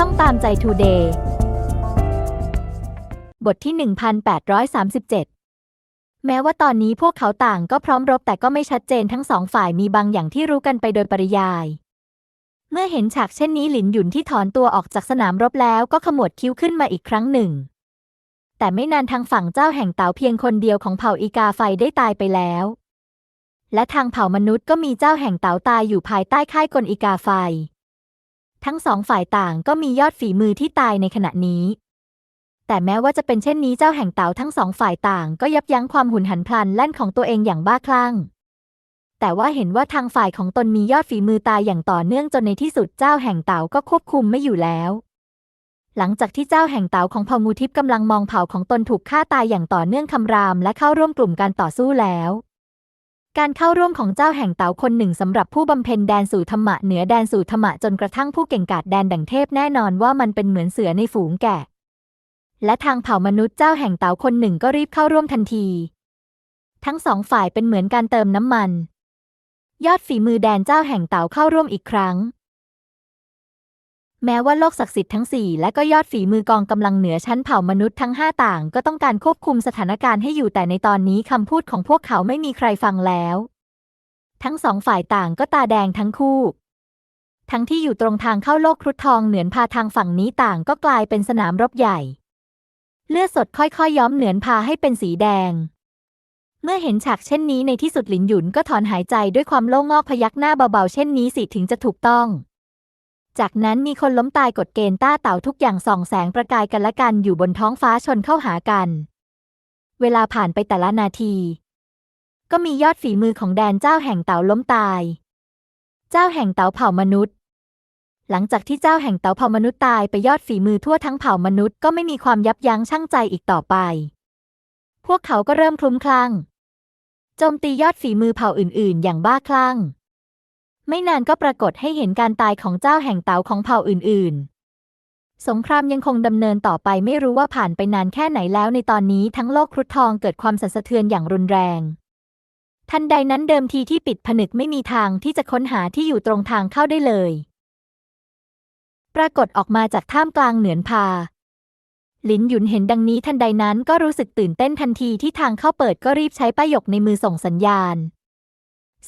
ช่องตามใจทูเดย์บทที่ 1837 แม้ว่าตอนนี้พวกเขาต่างก็พร้อมรบแต่ก็ไม่ชัดเจนทั้งสองฝ่ายมีบางอย่างที่รู้กันไปโดยปริยาย เมื่อเห็นฉากเช่นนี้หลินหยุนที่ถอนตัวออกจากสนามรบแล้วก็ขมวดคิ้วขึ้นมาอีกครั้งหนึ่ง แต่ไม่นานทางฝั่งเจ้าแห่งเต๋าเพียงคนเดียวของเผ่าอีกาไฟได้ตายไปแล้ว และทางเผ่ามนุษย์ก็มีเจ้าแห่งเต๋าตายอยู่ภายใต้ค่ายกลอีกาไฟ ทั้งสองฝ่ายต่างก็มียอดฝีมือที่ตายในขณะนี้ แต่แม้ว่าจะเป็นเช่นนี้เจ้าแห่งเต๋าทั้งสองฝ่ายต่างก็ยับยั้งความหุนหันพลันแล่นของตัวเองอย่างบ้าคลั่ง แต่ว่าเห็นว่าทางฝ่ายของตนมียอดฝีมือตายอย่างต่อเนื่องจนในที่สุดเจ้าแห่งเต๋าก็ควบคุมไม่อยู่แล้ว หลังจากที่เจ้าแห่งเต๋าของเผ่างูทิพย์กำลังมองเผ่าของตนถูกฆ่าตายอย่างต่อเนื่องคำรามและเข้าร่วมกลุ่มการต่อสู้แล้ว การเข้าร่วมของเจ้าแห่งเต๋าคนหนึ่งสำหรับผู้บำเพ็ญแดนสู่ธรรมะเหนือแดนสู่ธรรมะจนกระทั่งผู้เก่งกาจแดนดังเทพแน่นอนว่ามันเป็นเหมือนเสือในฝูงแกะ และทางเผ่ามนุษย์เจ้าแห่งเต๋าคนหนึ่งก็รีบเข้าร่วมทันที ทั้งสองฝ่ายเป็นเหมือนการเติมน้ำมัน ยอดฝีมือแดนเจ้าแห่งเต๋าเข้าร่วมอีกครั้ง แม้ว่าโลกศักดิ์สิทธิ์ทั้งสี่และก็ยอดฝีมือกองกำลังเหนือชั้นเผ่ามนุษย์ทั้งห้าต่าง ก็ต้องการควบคุมสถานการณ์ให้อยู่แต่ในตอนนี้คำพูดของพวกเขาไม่มีใครฟังแล้ว ทั้งสองฝ่ายต่างก็ตาแดงทั้งคู่ ทั้งที่อยู่ตรงทางเข้าโลกครุฑทองเหนือนพาทางฝั่งนี้ต่างก็กลายเป็นสนามรบใหญ่ เลือดสดค่อยๆย้อมเหนือนพาให้เป็นสีแดง เมื่อเห็นฉากเช่นนี้ในที่สุดหลินหยุนก็ถอนหายใจด้วยความโล่งอกพยักหน้าเบาๆเช่นนี้สิถึงจะถูกต้อง จากนั้นมีคนล้มตายกดเกณฑ์ต้าเต่าทุกอย่างส่องแสงประกายกันและกันอยู่บนท้องฟ้าชนเข้าหากัน เวลาผ่านไปแต่ละนาที ก็มียอดฝีมือของแดนเจ้าแห่งเต่าล้มตาย เจ้าแห่งเต่าเผ่ามนุษย์ หลังจากที่เจ้าแห่งเต่าเผ่ามนุษย์ตายไปยอดฝีมือทั่วทั้งเผ่ามนุษย์ก็ไม่มีความยับยั้งชั่งใจอีกต่อไป พวกเขาก็เริ่มคลุ้มคลั่งโจมตียอดฝีมือเผ่าอื่น ๆ อย่างบ้าคลั่ง ไม่นานก็ปรากฏให้เห็นการตายของเจ้าแห่งเต๋าของเผ่าอื่น ๆ สงครามยังคงดำเนินต่อไปไม่รู้ว่าผ่านไปนานแค่ไหนแล้วในตอนนี้ทั้งโลกครุฑทองเกิดความสั่นสะเทือนอย่างรุนแรง ทันใดนั้นเดิมทีที่ปิดผนึกไม่มีทางที่จะค้นหาที่อยู่ตรงทางเข้าได้เลย ปรากฏออกมาจากท่ามกลางเหนือนพาหลินหยุนเห็นดังนี้ทันใดนั้นก็รู้สึกตื่นเต้นทันทีที่ทางเข้าเปิดก็รีบใช้ป้ายหยกในมือส่งสัญญาณ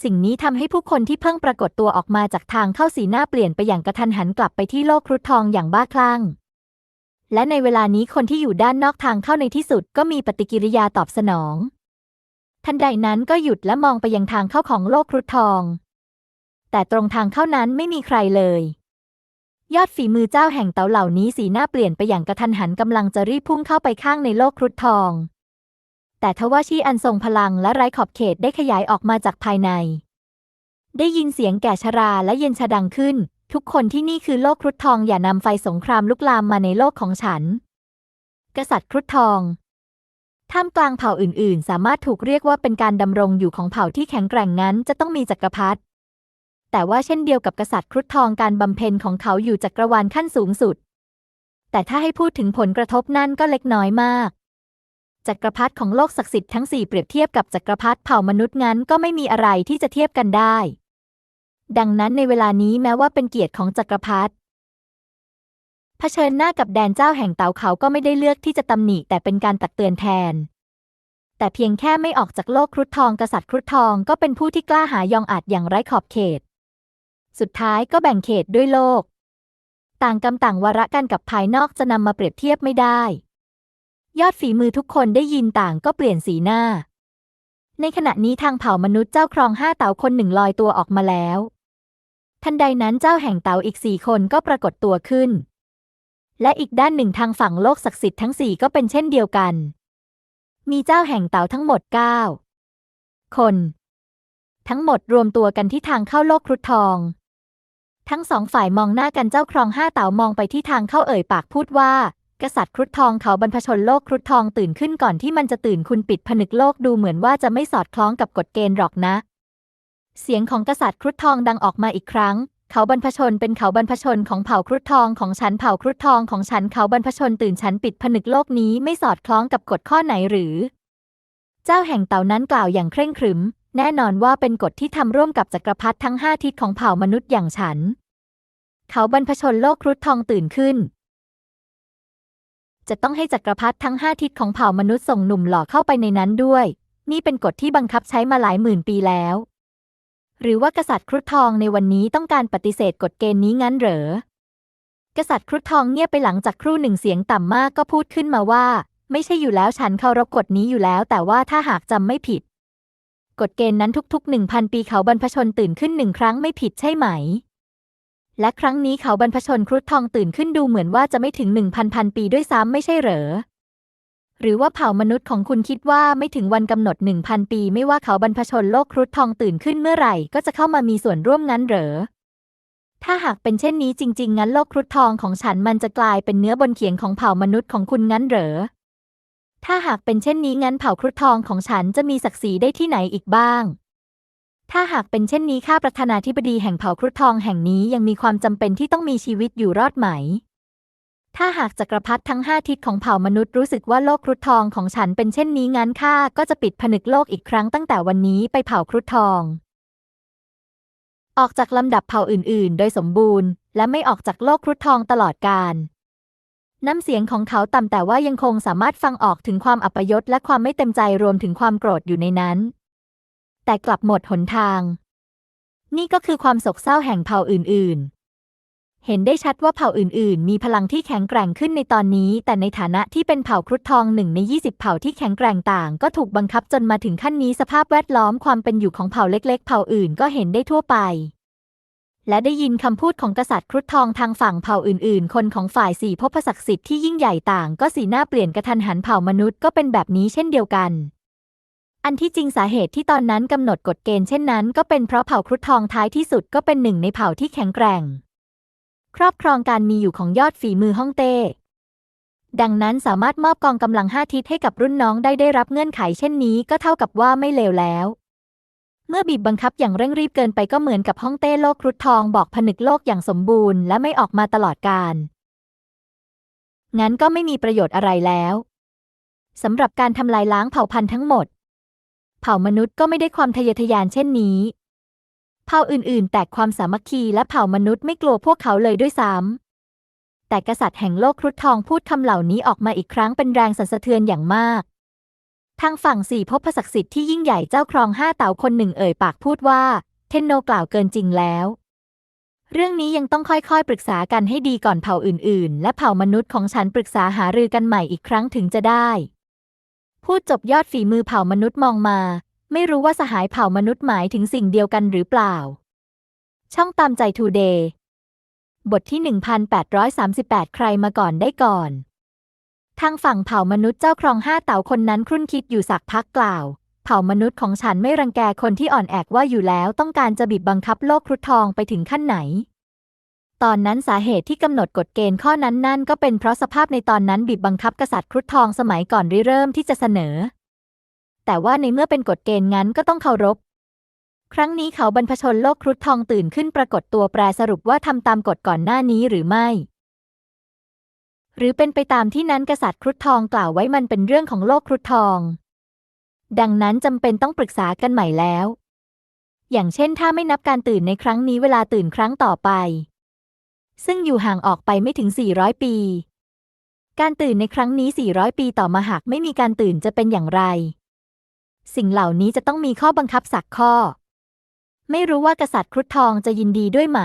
สิ่งนี้ทำให้ผู้คนที่เพิ่งปรากฏตัวออกมาจากทางเข้าสีหน้าเปลี่ยนไปอย่างกระทันหันกลับไปที่โลกครุฑทองอย่างบ้าคลั่ง และในเวลานี้คนที่อยู่ด้านนอกทางเข้าในที่สุดก็มีปฏิกิริยาตอบสนอง ทันใดนั้นก็หยุดและมองไปยังทางเข้าของโลกครุฑทอง แต่ตรงทางเข้านั้นไม่มีใครเลย ยอดฝีมือเจ้าแห่งเต๋าเหล่านี้สีหน้าเปลี่ยนไปอย่างกระทันหันกำลังจะรีบพุ่งเข้าไปข้างในโลกครุฑทอง แต่ทว่าชีอันทรงพลังและไร้ขอบเขตได้ขยายออกมาจากภายใน ได้ยินเสียงแก่ชราและเย็นชะดังขึ้น ทุกคนที่นี่คือโลกครุฑทองอย่านำไฟสงครามลุกลามมาในโลกของฉัน กษัตริย์ครุฑทองท่ามกลางเผ่าอื่น ๆ สามารถถูกเรียกว่าเป็นการดำรงอยู่ของเผ่าที่แข็งแกร่งนั้นจะต้องมีจักรพรรดิแต่ว่าเช่นเดียวกับกษัตริย์ครุฑทองการบำเพ็ญของเขาอยู่จักรวาลขั้นสูงสุด แต่ถ้าให้พูดถึงผลกระทบนั่นก็เล็กน้อยมาก จักรพรรดิของโลกศักดิ์สิทธิ์ทั้งสี่เปรียบเทียบกับจักรพรรดิเผ่ามนุษย์งั้นก็ไม่มีอะไรที่จะเทียบกันได้ ดังนั้นในเวลานี้แม้ว่าเป็นเกียรติของจักรพรรดิเผชิญหน้ากับแดนเจ้าแห่งเต๋าเขาก็ไม่ได้เลือกที่จะตำหนิแต่เป็นการตักเตือนแทน แต่เพียงแค่ไม่ออกจากโลกครุฑทองกษัตริย์ครุฑทองก็เป็นผู้ที่กล้าหายองอาจอย่างไร้ขอบเขต สุดท้ายก็แบ่งเขตด้วยโลก ต่างกรรมต่างวาระกันกับภายนอกจะนำมาเปรียบเทียบไม่ได้ ยอดฝีมือทุกคนได้ยินต่างก็เปลี่ยนสีหน้า ในขณะนี้ทางเผ่ามนุษย์เจ้าครองห้าเต๋าคนหนึ่งลอยตัวออกมาแล้ว ทันใดนั้นเจ้าแห่งเต๋าอีกสี่คนก็ปรากฏตัวขึ้น และอีกด้านหนึ่งทางฝั่งโลกศักดิ์สิทธิ์ทั้งสี่ก็เป็นเช่นเดียวกัน มีเจ้าแห่งเต๋าทั้งหมดเก้าคน ทั้งหมดรวมตัวกันที่ทางเข้าโลกครุฑทองทั้งสองฝ่ายมองหน้ากันเจ้าครองห้าเต๋ามองไปที่ทางเข้าเอ่ยปากพูดว่า กษัตริย์ครุฑทองเขาบรรพชนโลกครุฑทองตื่นขึ้นก่อนที่มันจะตื่นคุณปิดผนึกโลกดูเหมือนว่าจะไม่สอดคล้องกับกฎเกณฑ์หรอกนะ เสียงของกษัตริย์ครุฑทองดังออกมาอีกครั้ง เขาบรรพชนเป็นเขาบรรพชนของเผ่าครุฑทองของฉันเผ่าครุฑทองของฉันเขาบรรพชนตื่นฉันปิดผนึกโลกนี้ไม่สอดคล้องกับกฎข้อไหนหรือ เจ้าแห่งเต่านั้นกล่าวอย่างเคร่งครึม แน่นอนว่าเป็นกฎที่ทำร่วมกับจักรพรรดิทั้งห้าทิศของเผ่ามนุษย์อย่างฉัน เขาบรรพชนโลกครุฑทองตื่นขึ้น จะต้องให้จักรพรรดิทั้งห้าทิศของเผ่ามนุษย์ส่งหนุ่มหล่อเข้าไปในนั้นด้วย นี่เป็นกฎที่บังคับใช้มาหลายหมื่นปีแล้ว หรือว่ากษัตริย์ครุฑทองในวันนี้ต้องการปฏิเสธกฎเกณฑ์นี้งั้นเหรอ กษัตริย์ครุฑทองเงียบไปหลังจากครู่หนึ่งเสียงต่ำมากก็พูดขึ้นมาว่า ไม่ใช่อยู่แล้วฉันเคารพกฎนี้อยู่แล้ว แต่ว่าถ้าหากจำไม่ผิด กฎเกณฑ์นั้นทุกๆหนึ่งพันปีเขาบรรพชนตื่นขึ้นหนึ่งครั้งไม่ผิดใช่ไหม และครั้งนี้เขาบรรพชนครุฑทองตื่นขึ้นดูเหมือนว่าจะไม่ถึงหนึ่งพันพันปีด้วยซ้ำไม่ใช่เหรอ หรือว่าเผ่ามนุษย์ของคุณคิดว่าไม่ถึงวันกำหนดหนึ่งพันปี ไม่ว่าเขาบรรพชนโลกครุฑทองตื่นขึ้นเมื่อไหร่ก็จะเข้ามามีส่วนร่วมงั้นเหรอ ถ้าหากเป็นเช่นนี้จริง ๆ งั้นโลกครุฑทองของฉันมันจะกลายเป็นเนื้อบนเขียงของเผ่ามนุษย์ของคุณงั้นเหรอ ถ้าหากเป็นเช่นนี้งั้นเผ่าครุฑทองของฉันจะมีศักดิ์ศรีได้ที่ไหนอีกบ้าง ถ้าหากเป็นเช่นนี้ข้าประธานาธิบดีแห่งเผ่าครุฑทองแห่งนี้ยังมีความจำเป็นที่ต้องมีชีวิตอยู่รอดไหม ถ้าหากจักรพรรดิทั้งห้าทิศของเผ่ามนุษย์รู้สึกว่าโลกครุฑทองของฉันเป็นเช่นนี้งั้นข้าก็จะปิดผนึกโลกอีกครั้งตั้งแต่วันนี้ไปเผ่าครุฑทอง ออกจากลำดับเผ่าอื่น ๆ โดยสมบูรณ์ และไม่ออกจากโลกครุฑทองตลอดกาลน้ำเสียงของเขาต่ำแต่ว่ายังคงสามารถฟังออกถึงความอัปยศและความไม่เต็มใจรวมถึงความโกรธอยู่ในนั้น แต่กลับหมดหนทาง นี่ก็คือความโศกเศร้าแห่งเผ่าอื่น ๆ เห็นได้ชัดว่าเผ่าอื่น ๆ มีพลังที่แข็งแกร่งขึ้นในตอนนี้ แต่ในฐานะที่เป็นเผ่าครุฑทองหนึ่งใน20 เผ่าที่แข็งแกร่งต่าง ก็ถูกบังคับจนมาถึงขั้นนี้สภาพแวดล้อมความเป็นอยู่ของเผ่าเล็ก ๆ เผ่าอื่นก็เห็นได้ทั่วไปและได้ยินคำพูดของกษัตริย์ครุฑทองทางฝั่งเผ่าอื่นๆ คนของฝ่ายสี่พพศักดิ์สิทธิ์ที่ยิ่งใหญ่ต่างก็สีหน้าเปลี่ยนกระทันหันเผ่ามนุษย์ก็เป็นแบบนี้เช่นเดียวกัน อันที่จริงสาเหตุที่ตอนนั้นกำหนดกฎเกณฑ์เช่นนั้น ก็เป็นเพราะเผ่าครุฑทองท้ายที่สุดก็เป็นหนึ่งในเผ่าที่แข็งแกร่ง ครอบครองการมีอยู่ของยอดฝีมือฮ่องเต้ ดังนั้นสามารถมอบกองกำลังห้าทิศให้กับรุ่นน้องได้ได้รับเงื่อนไขเช่นนี้ก็เท่ากับว่าไม่เลวแล้ว เมื่อบีบบังคับอย่างเร่งรีบเกินไปก็เหมือนกับฮ่องเต้โลกครุฑทองบอกผนึกโลกอย่างสมบูรณ์และไม่ออกมาตลอดกาลงั้นก็ไม่มีประโยชน์อะไรแล้วสำหรับการทำลายล้างเผ่าพันธุ์ทั้งหมด เผ่ามนุษย์ก็ไม่ได้ความทะเยอทะยานเช่นนี้ เผ่าอื่นๆ แตกความสามัคคีและเผ่ามนุษย์ไม่กลัวพวกเขาเลยด้วยซ้ำแต่กษัตริย์แห่งโลกครุฑทองพูดคำเหล่านี้ออกมาอีกครั้งเป็นแรงสั่นสะเทือนอย่างมาก ทางฝั่งสี่พบศักดิ์สิทธิ์ที่ยิ่งใหญ่เจ้าครองห้าเต่าคนหนึ่งเอ่ยปากพูดว่า เทนโนกล่าวเกินจริงแล้วเรื่องนี้ยังต้องค่อยๆ ปรึกษากันให้ดีก่อนเผ่าอื่นๆ และเผ่ามนุษย์ของฉันปรึกษาหารือกันใหม่อีกครั้งถึงจะได้ พูดจบยอดฝีมือเผ่ามนุษย์มองมา ไม่รู้ว่าสหายเผ่ามนุษย์หมายถึงสิ่งเดียวกันหรือเปล่า ช่องตามใจทูเดย์บทที่ 1838 ใครมาก่อนได้ก่อน ทางฝั่งเผ่ามนุษย์เจ้าครองห้าเต่าคนนั้นครุ่นคิดอยู่สักพักกล่าว เผ่ามนุษย์ของฉันไม่รังแกคนที่อ่อนแอกว่าอยู่แล้วต้องการจะบีบบังคับโลกครุฑทองไปถึงขั้นไหน ตอนนั้นสาเหตุที่กำหนดกฎเกณฑ์ข้อนั้นนั่นก็เป็นเพราะสภาพในตอนนั้นบีบบังคับกษัตริย์ครุฑทองสมัยก่อนริเริ่มที่จะเสนอ แต่ว่าในเมื่อเป็นกฎเกณฑ์งั้นก็ต้องเคารพ ครั้งนี้เขาบรรพชนโลกครุฑทองตื่นขึ้นปรากฏตัวแปรสรุปว่าทำตามกฎก่อนหน้านี้หรือไม่ หรือเป็นไปตามที่นั้นกษัตริย์ครุฑทองกล่าวไว้มันเป็นเรื่องของโลกครุฑทอง ดังนั้นจำเป็นต้องปรึกษากันใหม่แล้ว อย่างเช่นถ้าไม่นับการตื่นในครั้งนี้เวลาตื่นครั้งต่อไป ซึ่งอยู่ห่างออกไปไม่ถึง 400 ปี การตื่นในครั้งนี้ 400 ปีต่อมาหากไม่มีการตื่นจะเป็นอย่างไร สิ่งเหล่านี้จะต้องมีข้อบังคับสักข้อ ไม่รู้ว่ากษัตริย์ครุฑทองจะยินดีด้วยไหม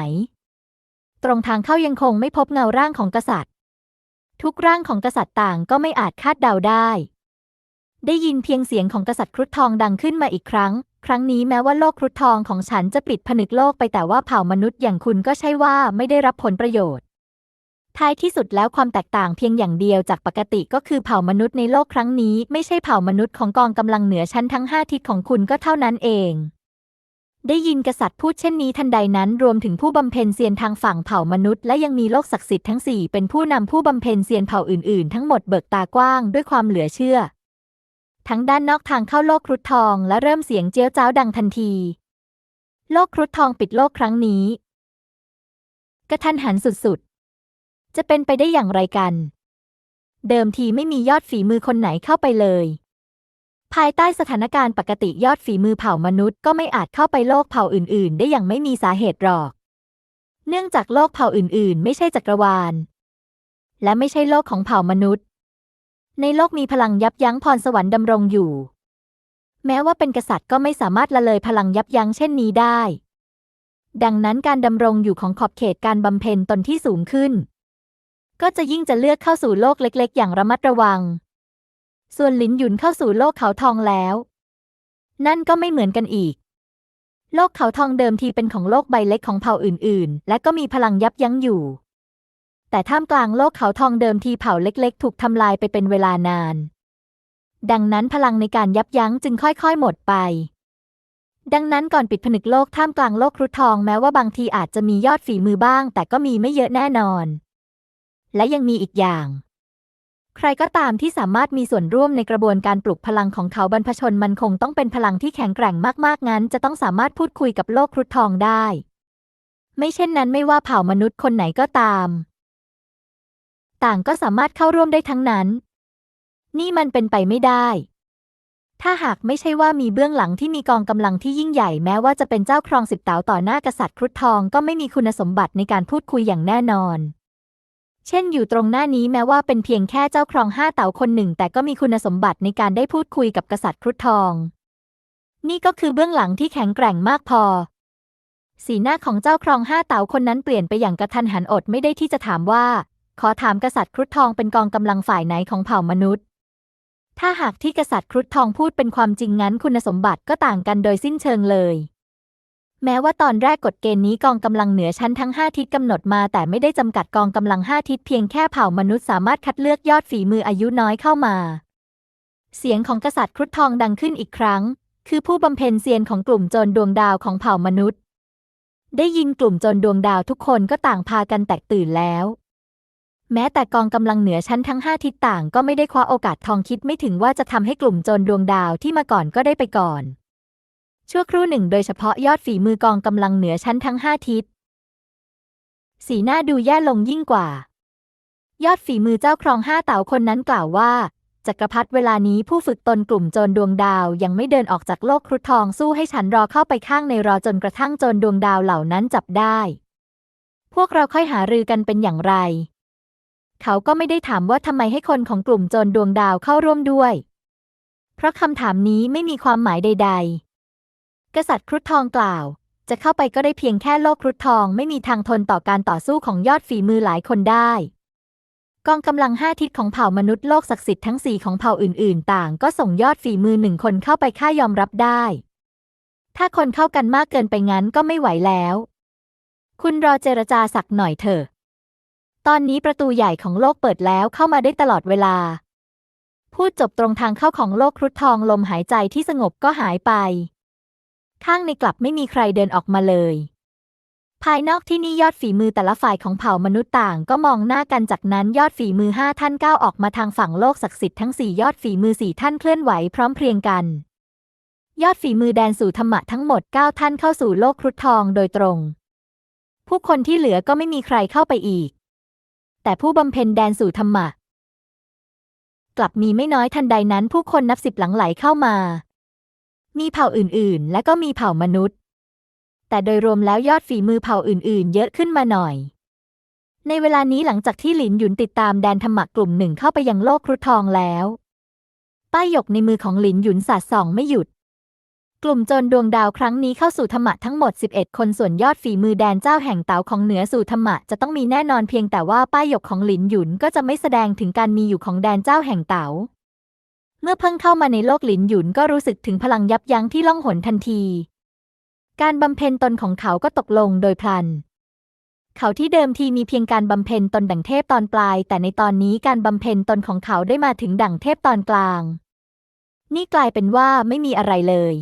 ตรงทางเข้ายังคงไม่พบเงาร่างของกษัตริย์ ทุกร่างของกษัตริย์ต่างก็ไม่อาจคาดเดาได้ ได้ยินเพียงเสียงของกษัตริย์ครุฑทองดังขึ้นมาอีกครั้ง ครั้งนี้แม้ว่าโลกครุฑทองของฉันจะปิดผนึกโลกไปแต่ว่าเผ่ามนุษย์อย่างคุณก็ใช่ว่าไม่ได้รับผลประโยชน์ ท้ายที่สุดแล้วความแตกต่างเพียงอย่างเดียวจากปกติก็คือเผ่ามนุษย์ในโลกครั้งนี้ไม่ใช่เผ่ามนุษย์ของกองกำลังเหนือชั้นทั้งห้าทิศของคุณก็เท่านั้นเอง ได้ยินกษัตริย์พูดเช่นนี้ทันใดนั้นรวมถึงผู้บำเพ็ญเซียนทางฝั่งเผ่ามนุษย์และยังมีโลกศักดิ์สิทธิ์ทั้งสี่เป็นผู้นำผู้บำเพ็ญเซียนเผ่าอื่นๆ ทั้งหมดเบิกตากว้างด้วยความเหลือเชื่อ ทั้งด้านนอกทางเข้าโลกครุฑทองและเริ่มเสียงเจี๊ยวจ้าวดังทันที โลกครุฑทองปิดโลกครั้งนี้ กระทันหันสุดๆ จะเป็นไปได้อย่างไรกัน เดิมทีไม่มียอดฝีมือคนไหนเข้าไปเลย ภายใต้สถานการณ์ปกติยอดฝีมือเผ่ามนุษย์ก็ไม่อาจเข้าไปโลกเผ่าอื่น ๆ ได้อย่างไม่มีสาเหตุหรอก เนื่องจากโลกเผ่าอื่น ๆ ไม่ใช่จักรวาล และไม่ใช่โลกของเผ่ามนุษย์ ในโลกมีพลังยับยั้งพรสวรรค์ดำรงอยู่ แม้ว่าเป็นกษัตริย์ก็ไม่สามารถละเลยพลังยับยั้งเช่นนี้ได้ ดังนั้นการดำรงอยู่ของขอบเขตการบำเพ็ญตนที่สูงขึ้น ก็จะยิ่งจะเลือกเข้าสู่โลกเล็กๆ อย่างระมัดระวัง ส่วนหลินหยุนเข้าสู่โลกเขาทองแล้ว นั่นก็ไม่เหมือนกันอีก โลกเขาทองเดิมทีเป็นของโลกใบเล็กของเผ่าอื่นๆ และก็มีพลังยับยั้งอยู่ แต่ท่ามกลางโลกเขาทองเดิมทีเผ่าเล็ก ๆ ถูกทำลายไปเป็นเวลานาน ดังนั้นพลังในการยับยั้งจึงค่อยๆ หมดไป ดังนั้นก่อนปิดผนึกโลกท่ามกลางโลกครุฑทองแม้ว่าบางทีอาจจะมียอดฝีมือบ้าง แต่ก็มีไม่เยอะแน่นอน และยังมีอีกอย่าง ใครก็ตามที่สามารถมีส่วนร่วมในกระบวนการปลุกพลังของเขาบรรพชนมันคงต้องเป็นพลังที่แข็งแกร่งมากๆงั้น จะต้องสามารถพูดคุยกับโลกครุฑทองได้ ไม่เช่นนั้นไม่ว่าเผ่ามนุษย์คนไหนก็ตาม ต่างก็สามารถเข้าร่วมได้ทั้งนั้น นี่มันเป็นไปไม่ได้ ถ้าหากไม่ใช่ว่ามีเบื้องหลังที่มีกองกำลังที่ยิ่งใหญ่แม้ว่าจะเป็นเจ้าครองสิบเต๋าต่อหน้ากษัตริย์ครุฑทองก็ไม่มีคุณสมบัติในการพูดคุยอย่างแน่นอน เช่นอยู่ตรงหน้านี้แม้ว่าเป็นเพียงแค่เจ้าครองห้าเต๋าคนหนึ่ง แต่ก็มีคุณสมบัติในการได้พูดคุยกับกษัตริย์ครุฑทอง นี่ก็คือเบื้องหลังที่แข็งแกร่งมากพอสีหน้าของเจ้าครองห้าเต๋าคนนั้นเปลี่ยนไปอย่างกระทันหันอดไม่ได้ที่จะถามว่า ขอถามกษัตริย์ครุฑทองเป็นกองกำลังฝ่ายไหนของเผ่ามนุษย์ ถ้าหากที่กษัตริย์ครุฑทองพูดเป็นความจริงงั้นคุณสมบัติก็ต่างกันโดยสิ้นเชิงเลย แม้ว่าตอนแรกกฎเกณฑ์นี้กองกำลังเหนือชั้นทั้ง 5 ทิศกำหนดมา แต่ไม่ได้จำกัดกองกำลัง 5 ทิศเพียงแค่เผ่ามนุษย์สามารถคัดเลือกยอดฝีมืออายุน้อยเข้ามา เสียงของกษัตริย์ครุฑทองดังขึ้นอีกครั้ง คือผู้บำเพ็ญเซียนของกลุ่มโจรดวงดาวของเผ่ามนุษย์ ได้ยินกลุ่มโจรดวงดาวทุกคนก็ต่างพากันแตกตื่นแล้ว แม้แต่กองกำลังเหนือชั้นทั้งห้าทิศต่างก็ไม่ได้คว้าโอกาสทองคิดไม่ถึงว่าจะทำให้กลุ่มโจรดวงดาวที่มาก่อนก็ได้ไปก่อน ชั่วครู่หนึ่งโดยเฉพาะยอดฝีมือกองกำลังเหนือชั้นทั้งห้าทิศ สีหน้าดูแย่ลงยิ่งกว่า ยอดฝีมือเจ้าครองห้าเต๋าคนนั้นกล่าวว่าจักรพรรดิเวลานี้ผู้ฝึกตนกลุ่มโจรดวงดาวยังไม่เดินออกจากโลกครุฑทองสู้ให้ฉันรอเข้าไปข้างในรอจนกระทั่งโจรดวงดาวเหล่านั้นจับได้ พวกเราค่อยหารือกันเป็นอย่างไร เขาก็ไม่ได้ถามว่าทำไมให้คนของกลุ่มโจรดวงดาวเข้าร่วมด้วย เพราะคำถามนี้ไม่มีความหมายใด ๆ กษัตริย์ครุฑทองกล่าว จะเข้าไปก็ได้เพียงแค่โลกครุฑทองไม่มีทางทนต่อการต่อสู้ของยอดฝีมือหลายคนได้ กองกำลังห้าทิศของเผ่ามนุษย์โลกศักดิ์สิทธิ์ทั้งสี่ของเผ่าอื่น ๆ ต่าง ก็ส่งยอดฝีมือหนึ่งคนเข้าไปค่ายอมรับได้ ถ้าคนเข้ากันมากเกินไปงั้นก็ไม่ไหวแล้ว คุณรอเจรจาสักหน่อยเถอะ ตอนนี้ประตูใหญ่ของโลกเปิดแล้วเข้ามาได้ตลอดเวลา พูดจบตรงทางเข้าของโลกครุฑทองลมหายใจที่สงบก็หายไป ข้างในกลับไม่มีใครเดินออกมาเลย ภายนอกที่นี่ยอดฝีมือแต่ละฝ่ายของเผ่ามนุษย์ต่างก็มองหน้ากันจากนั้นยอดฝีมือห้าท่านก้าวออกมาทางฝั่งโลกศักดิ์สิทธิ์ทั้งสี่ยอดฝีมือสี่ท่านเคลื่อนไหวพร้อมเพรียงกัน ยอดฝีมือแดนสู่ธรรมะทั้งหมดเก้าท่านเข้าสู่โลกครุฑทองโดยตรง ผู้คนที่เหลือก็ไม่มีใครเข้าไปอีก แต่ผู้บำเพ็ญแดนสู่ธรรมะ กลับมีไม่น้อยทันใดนั้นผู้คนนับสิบหลังไหลเข้ามา มีเผ่าอื่นๆ และก็มีเผ่ามนุษย์ แต่โดยรวมแล้วยอดฝีมือเผ่าอื่น ๆ เยอะขึ้นมาหน่อย ในเวลานี้หลังจากที่หลินหยุนติดตามแดนธรรมะกลุ่มหนึ่งเข้าไปยังโลกครุฑทองแล้ว ป้ายหยกในมือของหลินหยุนสาดส่องไม่หยุด กลุ่มโจรดวงดาวครั้งนี้เข้าสู่ธรรมะทั้งหมด 11 คนส่วนยอดฝีมือแดนเจ้าแห่งเต๋าของเหนือสู่ธรรมะจะต้องมีแน่นอนเพียงแต่ว่าป้ายหยกของหลินหยุนก็จะไม่แสดงถึงการมีอยู่ของแดนเจ้าแห่งเต๋าเมื่อเพิ่งเข้ามาในโลกหลินหยุนก็รู้สึกถึงพลังยับยั้งที่ล่องหนทันที การบำเพ็ญตนของเขาก็ตกลงโดยพลัน เขาที่เดิมทีมีเพียงการบำเพ็ญตนดั่งเทพตอนปลาย แต่ในตอนนี้การบำเพ็ญตนของเขาได้มาถึงดั่งเทพตอนกลาง นี่กลายเป็นว่าไม่มีอะไรเลย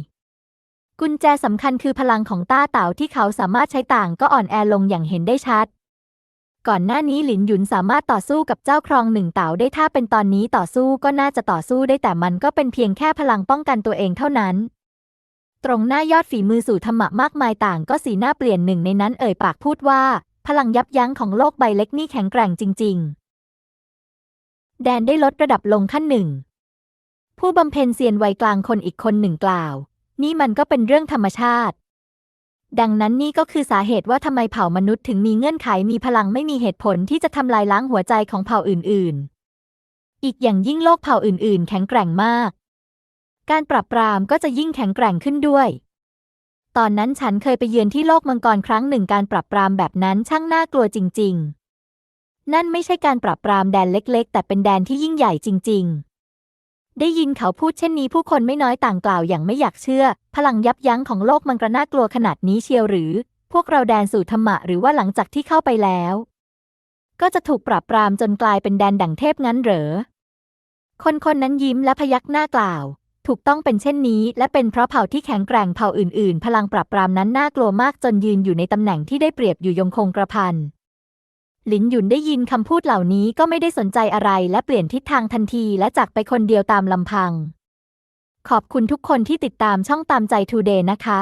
กุญแจสำคัญคือพลังของต้าเต๋าที่เขาสามารถใช้ต่างก็อ่อนแอลงอย่างเห็นได้ชัด ก่อนหน้านี้หลินหยุนสามารถต่อสู้กับเจ้าครองหนึ่งเต๋าได้ถ้าเป็นตอนนี้ต่อสู้ก็น่าจะต่อสู้ได้แต่มันก็เป็นเพียงแค่พลังป้องกันตัวเองเท่านั้น ตรงหน้ายอดฝีมือสู่ธรรมะมากมายต่างก็สีหน้าเปลี่ยนหนึ่งในนั้นเอ่ยปากพูดว่า พลังยับยั้งของโลกใบเล็กนี่แข็งแกร่งจริง ๆ แดนได้ลดระดับลงขั้นหนึ่งผู้บำเพ็ญเซียนวัยกลางคนอีกคนหนึ่งกล่าว นี่มันก็เป็นเรื่องธรรมชาติ ดังนั้นนี่ก็คือสาเหตุว่าทำไมเผ่ามนุษย์ถึงมีเงื่อนไขมีพลังไม่มีเหตุผลที่จะทำลายล้างหัวใจของเผ่าอื่น ๆ อีกอย่างยิ่งโลกเผ่าอื่น ๆ แข็งแกร่งมาก การปรับปรามก็จะยิ่งแข็งแกร่งขึ้นด้วย ตอนนั้นฉันเคยไปเยือนที่โลกมังกรครั้งหนึ่งการปรับปรามแบบนั้นช่างน่ากลัวจริง ๆ นั่นไม่ใช่การปรับปรามแดนเล็ก ๆ แต่เป็นแดนที่ยิ่งใหญ่จริง ๆ ได้ยินเขาพูดเช่นนี้ผู้คนไม่น้อยต่างกล่าวอย่างไม่อยากเชื่อ พลังยับยั้งของโลกมันกรน่ากลัวขนาดนี้เชียวหรือ พวกเราแดนสู่ธรรมะหรือว่าหลังจากที่เข้าไปแล้ว ก็จะถูกปรับปรามจนกลายเป็นแดนดั่งเทพงั้นเหรอ คนคนนั้นยิ้มและพยักหน้ากล่าว ถูกต้องเป็นเช่นนี้ และเป็นเพราะเผ่าที่แข็งแกร่งเผ่าอื่น ๆ พลังปรับปรามนั้นน่ากลัวมากจนยืนอยู่ในตำแหน่งที่ได้เปรียบอยู่ยงคงกระพัน หลินหยุนได้ยินคำพูดเหล่านี้ก็ไม่ได้สนใจอะไรและเปลี่ยนทิศทางทันทีและจากไปคนเดียวตามลำพัง ขอบคุณทุกคนที่ติดตามช่องตามใจทูเดย์นะคะ